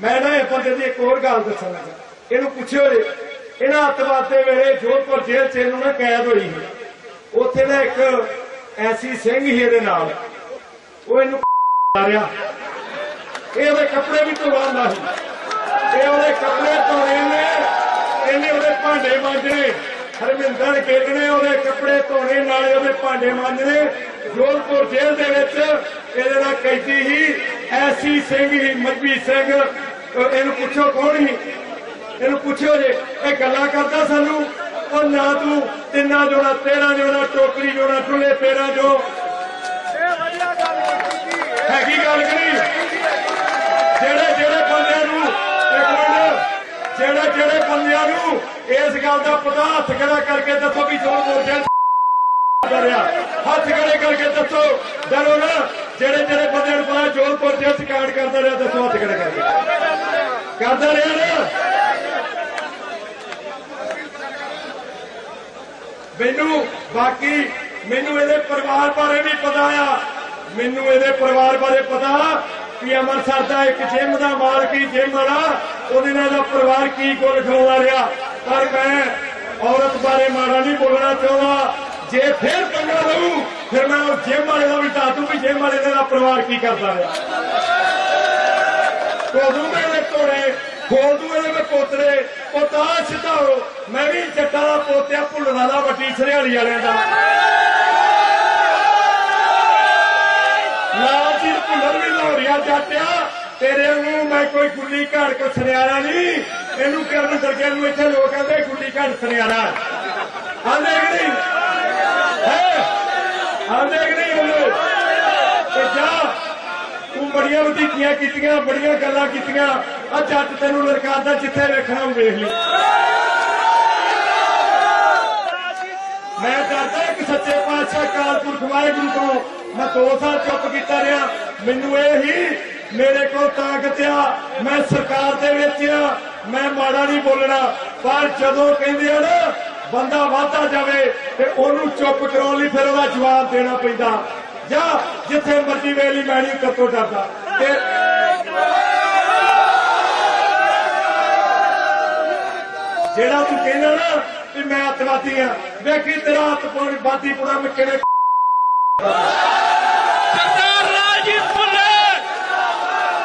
ਮੈਂ ਨਾ ਇਹ ਬੰਦੇ ਦੀ ਇੱਕ ਹੋਰ ਗੱਲ ਦੱਸਣ ਚਾਹੁੰਦਾ ਇਹਨੂੰ ਪੁੱਛਿਓ ਜੀ, ਇਹਨਾਂ ਅੱਤਵਾਦ ਵੇਲੇ ਜੋਧਪੁਰ ਜੇਲ੍ਹ 'ਚ ਇਹਨੂੰ ਨਾ ਕੈਦ ਹੋਈ ਸੀ। ਉੱਥੇ ਨਾ ਇੱਕ ਐਸੀ ਸਿੰਘ ਹੀ ਇਹਦੇ ਨਾਲ। ਉਹ ਇਹਨੂੰ ਆ ਇਹ ਉਹਦੇ ਕੱਪੜੇ ਵੀ ਧੋਵਾਉਂਦਾ ਸੀ। ਇਹ ਉਹਦੇ ਕੱਪੜੇ ਧੋਣੇ ਨੇ, ਇਹਨੇ ਉਹਦੇ ਭਾਂਡੇ ਮਾਂਜਣੇ, ਹਰਮਿੰਦਰ ਗਿੱਲ ਨੇ ਉਹਦੇ ਕੱਪੜੇ ਧੋਣੇ, ਨਾਲੇ ਉਹਦੇ ਭਾਂਡੇ ਮਾਂਜਣੇ। ਜੋਧਪੁਰ ਜੇਲ੍ਹ ਦੇ ਵਿੱਚ ਇਹਦੇ ਨਾਲ ਕੈਦੀ ਹੀ ਐਸੀ ਸਿੰਘ ਹੀ ਮੱਝੀ ਸਿੰਘ। ਇਹਨੂੰ ਪੁੱਛੋ ਕੌਣ ਸੀ? ਇਹਨੂੰ ਪੁੱਛਿਓ ਜੇ, ਇਹ ਗੱਲਾਂ ਕਰਦਾ ਸਾਨੂੰ? ਉਹ ਨਾ ਤੂੰ, ਤਿੰਨਾਂ ਜੋੜਾ, ਤੇਰਾਂ ਜੋੜਾ, ਟੋਕਰੀ ਜੋੜਾ ਟੁੱਲੇ ਤੇਰਾਂ ਜੋ ਹੈਗੀ ਗੱਲ ਕਿ ਨਹੀਂ? ਜਿਹੜੇ ਜਿਹੜੇ ਬੰਦਿਆਂ ਨੂੰ, ਇੱਕ ਮਿੰਟ, ਜਿਹੜੇ ਜਿਹੜੇ ਬੰਦਿਆਂ ਨੂੰ ਇਸ ਗੱਲ ਦਾ ਪਤਾ ਹੱਥ ਖੜਾ ਕਰਕੇ ਦੱਸੋ ਵੀ ਜੋਰ ਮੋਰਚਾ ਕਰਿਆ ਹੱਥ ਖੜੇ ਕਰਕੇ ਦੱਸੋ। ਡਰੋ ਨਾ। ਜਿਹੜੇ ਜਿਹੜੇ ਬੰਦਿਆਂ ਨੂੰ ਪਤਾ ਜੋਰ ਮੋਰਚਾ ਸਕਾਂਡ ਕਰਦਾ ਰਿਹਾ, ਦੱਸੋ ਹੱਥ ਖੜੇ ਕਰਕੇ। ਕਰਦਾ ਰਿਹਾ ਨਾ ਮੈਨੂੰ ਬਾਕੀ ਮੈਨੂੰ ਇਹਦੇ ਪਰਿਵਾਰ ਬਾਰੇ ਵੀ ਪਤਾ ਆ। ਮੈਨੂੰ ਇਹਦੇ ਪਰਿਵਾਰ ਬਾਰੇ ਪਤਾ ਕਿ ਅੰਮ੍ਰਿਤਸਰ ਦਾ ਇੱਕ ਜਿਮ ਦਾ ਮਾਲਕ ਹੀ ਜਿਮ ਵਾਲਾ, ਉਹਦੇ ਨਾਲ ਦਾ ਪਰਿਵਾਰ ਕੀ ਗੁੱਲ ਖਵਾਉਂਦਾ ਰਿਹਾ। ਪਰ ਮੈਂ ਔਰਤ ਬਾਰੇ ਮਾੜਾ ਨਹੀਂ ਬੋਲਣਾ ਚਾਹੁੰਦਾ। ਜੇ ਫੇਰ ਪੰਗਾ ਲਊ, ਫਿਰ ਮੈਂ ਉਹ ਜਿਮ ਵਾਲੇ ਦਾ ਵੀ ਦੱਸ ਵੀ ਜਿਮ ਵਾਲੇ ਦਾ ਪਰਿਵਾਰ ਕੀ ਕਰਦਾ ਰਿਹਾ। ਕੋਦੂ ਮੈਂ ਤੋੜੇ ਖੋਲ ਦੂ ਮੈਂ ਪੋਤਰੇ। ਉਹ ਤਾਂ ਸਿੱਧਾ ਹੋ। ਮੈਂ ਵੀ ਜੱਟਾਂ ਦਾ ਪੋਤਿਆ, ਭੁੱਲਣ ਵਾਲਾ ਵੱਡੀ ਸਰਿਆਲੀ ਵਾਲਿਆਂ ਦਾ। ਲਾਲ ਜੀ ਭੁੱਲਰ ਵੀ ਲੋਰੀਆ ਜਾਟਿਆ ਤੇਰੇ ਨੂੰ ਮੈਂ ਕੋਈ ਗੁੱਲੀ ਘਾੜ ਕੋ ਸੁਨਿਆਰਾ ਨਹੀਂ। ਇਹਨੂੰ ਕਰਨ ਦਰਗੇ ਨੂੰ ਇੱਥੇ ਲੋਕ ਕਹਿੰਦੇ ਗੁੱਲੀ ਘਾੜ ਸੁਨਿਆਰਾ। ਆਂਦੇ ਕਿ ਨਹੀਂ? ਹੈ? ਆਂਦੇ ਕਿ ਨਹੀਂ ਉਹਨੂੰ? ਤੇ ਜਾ। ਤੂੰ ਬੜੀਆਂ ਵਧੀਕੀਆਂ ਕੀਤੀਆਂ, ਬੜੀਆਂ ਗੱਲਾਂ ਕੀਤੀਆਂ। ਆ ਜੱਟ ਤੈਨੂੰ ਲੜਕਾਦਾ ਜਿੱਥੇ ਵੇਖਣਾ ਉਹ ਵੇਖ ਲਈ। ਮੈਂ ਡਰਦਾ ਇੱਕ ਸੱਚੇ ਪਾਤਸ਼ਾਹ ਕਾਲਪੁਰਖ ਵਾਹਿਗੁਰੂ ਤੋਂ। ਮੈਂ ਦੋ ਸਾਲ ਚੁੱਪ ਕੀਤਾ ਰਿਹਾ। ਮੈਨੂੰ ਇਹ ਹੀ, ਮੇਰੇ ਕੋਲ ਤਾਕਤ ਆ। ਮੈਂ ਸਰਕਾਰ ਦੇ ਵਿੱਚ ਆ। ਮੈਂ ਮਾੜਾ ਨਹੀਂ ਬੋਲਣਾ। ਪਰ ਜਦੋਂ ਕਹਿੰਦੇ ਆ ਨਾ, ਬੰਦਾ ਵਾਧਾ ਜਾਵੇ, ਤੇ ਉਹਨੂੰ ਚੁੱਪ ਕਰਾਉਣ ਲਈ ਫਿਰ ਉਹਦਾ ਜਵਾਬ ਦੇਣਾ ਪੈਂਦਾ। ਜਾਂ ਜਿੱਥੇ ਮਰਜ਼ੀ ਵੇਲੀ ਮੈਂ ਨਹੀਂ ਕੱਤੋਂ ਡਰਦਾ। ਤੇ ਜਿਹੜਾ ਤੂੰ ਕਹਿੰਦਾ ਨਾ ਵੀ ਮੈਂ ਅੱਤਵਾਦੀ ਆ, ਵੇਖੀ ਤੇਰਾ ਹੱਥ ਅੱਤਵਾਦੀ ਪੂਰਾ ਮੈਂ ਕਿਵੇਂ